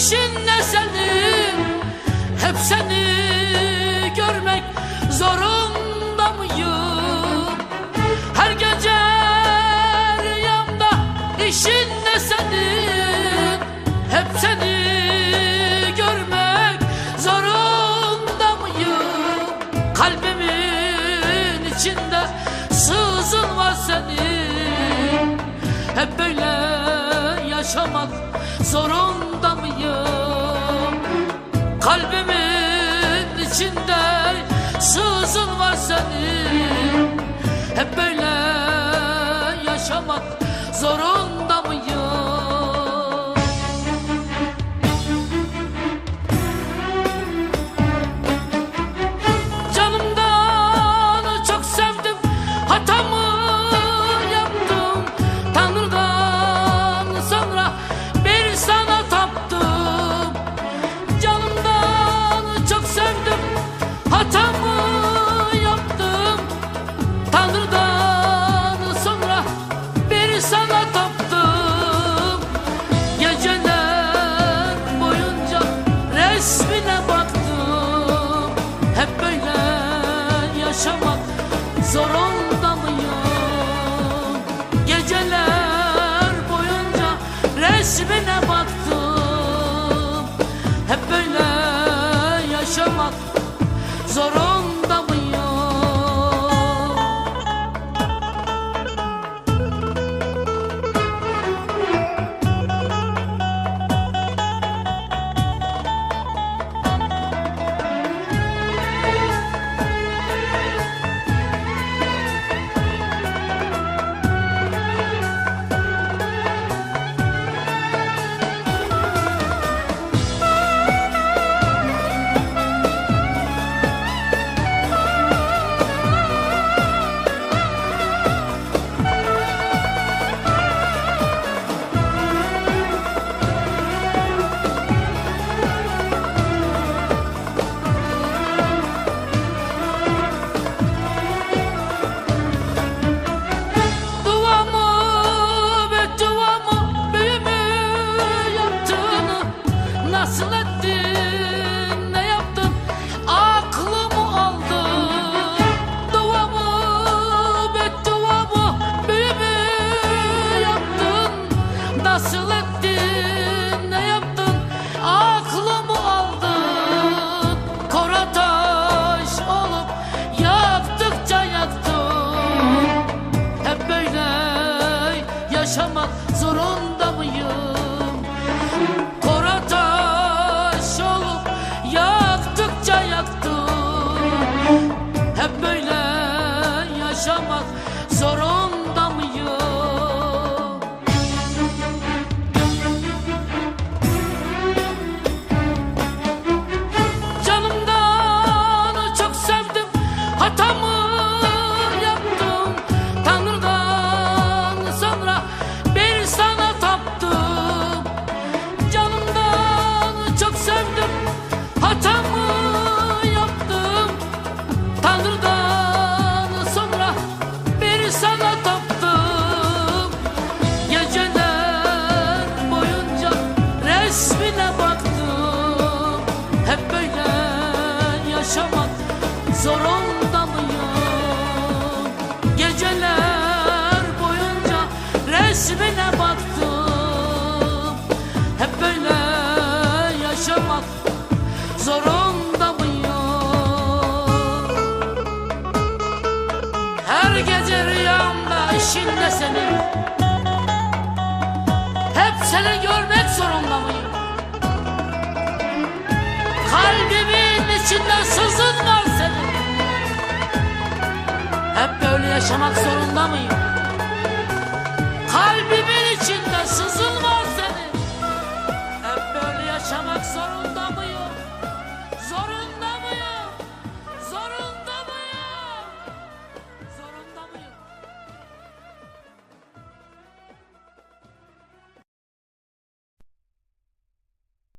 Hep seni görmek zorunda mıyım? Her gece rüyamda işin ne senin? Hep seni görmek zorunda mıyım? Kalbimin içinde sızın var senin Hep böyle yaşamak zorunda? Kalbimin içinde sızın var senin. Hep böyle yaşamak zorunda sana taptım Geceler boyunca resmine baktım Hep böyle yaşamak zorunda mıyım? Geceler boyunca resmine Nasıl ettin ne yaptın? Aklımı aldın. Kora taş olup yaktıkça yaktın. Hep böyle yaşamak zorunda Her gece rüyamda işinde senin Hep seni görmek zorunda mıyım? Kalbimin içinde sızın var senin Hep böyle yaşamak zorunda mıyım?